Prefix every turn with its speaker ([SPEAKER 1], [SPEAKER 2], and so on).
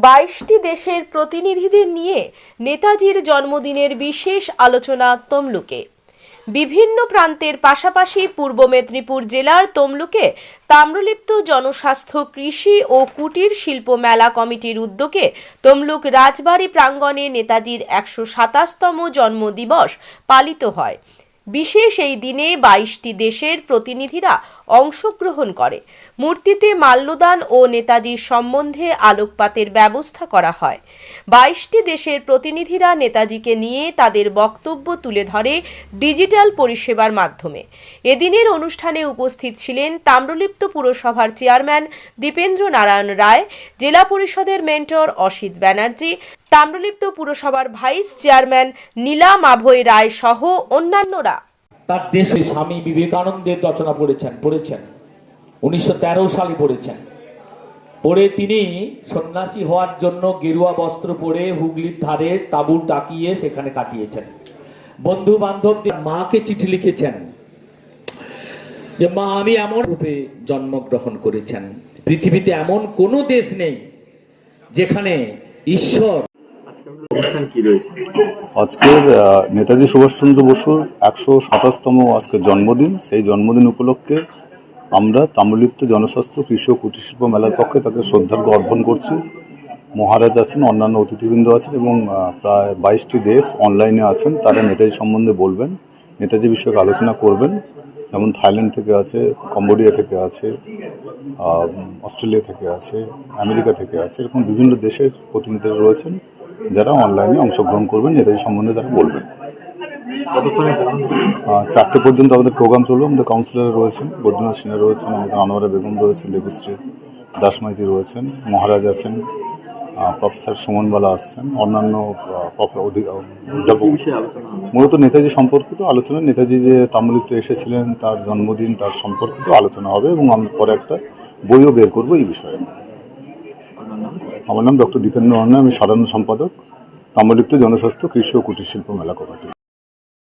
[SPEAKER 1] বাইশটি দেশের প্রতিনিধিদের নিয়ে নেতাজির জন্মদিনের বিশেষ আলোচনা তমলুকে। বিভিন্ন প্রান্তের পাশাপাশি পূর্ব মেদিনীপুর জেলার তমলুকে তাম্রলিপ্ত জনস্বাস্থ্য কৃষি ও কুটির শিল্প মেলা কমিটির উদ্যোগে তমলুক রাজবাড়ী প্রাঙ্গণে নেতাজির একশো সাতাশতম জন্মদিবস পালিত হয়। বিশেষ এই দিনে বাইশটি দেশের প্রতিনিধিরা অংশগ্রহণ করে। মূর্তিতে মাল্যদান ও নেতাজির সম্বন্ধে আলোকপাতের ব্যবস্থা করা হয়। বাইশটি দেশের প্রতিনিধিরা নেতাজিকে নিয়ে তাদের বক্তব্য তুলে ধরে ডিজিটাল পরিষেবার মাধ্যমে। এদিনের অনুষ্ঠানে উপস্থিত ছিলেন তাম্রলিপ্ত পুরসভার চেয়ারম্যান দীপেন্দ্র নারায়ণ রায়, জেলা পরিষদের মেন্টর অসিত ব্যানার্জি, তাম্রলিপ্ত পুরসভার ভাইস চেয়ারম্যান নীলা মাভৈ রায় সহ অন্যান্যরা।
[SPEAKER 2] তার দেশে স্বামী বিবেকানন্দের রচনা পড়েছেন পড়েছেন। উনিশশো তেরো সালে পড়েছেন। পড়ে তিনি সন্ন্যাসী হওয়ার জন্য গেরুয়া বস্ত্র পরে হুগলির ধারে তাঁবু টাকিয়ে সেখানে কাটিয়েছেন। বন্ধু বান্ধবদের মাকে চিঠি লিখেছেন যে, মা, আমি এমন রূপে জন্মগ্রহণ করেছেন। পৃথিবীতে এমন কোনো দেশ নেই যেখানে ঈশ্বর
[SPEAKER 3] আজকের নেতাজি সুভাষচন্দ্র বসুর একশো সাতাশতম আজকের জন্মদিন। সেই জন্মদিন উপলক্ষে আমরা তাম্রলিপ্ত জনস্বাস্থ্য কৃষি ও কুটির শিল্প মেলার পক্ষে তাকে শ্রদ্ধার্ঘ অর্পণ করছি। মহারাজ আছেন, অন্যান্য অতিথিবৃন্দ আছেন এবং প্রায় বাইশটি দেশ অনলাইনে আছেন। তারা নেতাজি সম্বন্ধে বলবেন, নেতাজি বিষয়ক আলোচনা করবেন। যেমন থাইল্যান্ড থেকে আছে, কম্বোডিয়া থেকে আছে অস্ট্রেলিয়া থেকে আছে, আমেরিকা থেকে আছে, এরকম বিভিন্ন দেশের প্রতিনিধিরা রয়েছেন। যারা অনলাইনে অংশগ্রহণ করবেন নেতাজি সম্বন্ধে তারা বলবেন চারটে পর্যন্ত আমাদের প্রোগ্রাম চলবে আমাদের কাউন্সিলর রয়েছেন বৈদ্যনাথ সিনহা রয়েছেন আমাদের আনোয়ারা বেগম রয়েছেন দেবশ্রী দাসমাইতি রয়েছেন মহারাজ আছেন প্রফেসর সুমনবালা আসছেন অন্যান্য অধ্যাপক? মূলত নেতাজি সম্পর্কিত আলোচনা নেতাজি যে তাম্রলিপ্ত এসেছিলেন তার জন্মদিন তার সম্পর্কিত আলোচনা হবে এবং আমরা পরে একটা বইও বের করব এই বিষয়ে? আমার নাম ডক্টর দীপেন্দ্র অর্ণা আমি সাধারণ সম্পাদক, তাম্রলিপ্ত জনস্বাস্থ্য কৃষি ও কুটির শিল্প মেলা কমিটি।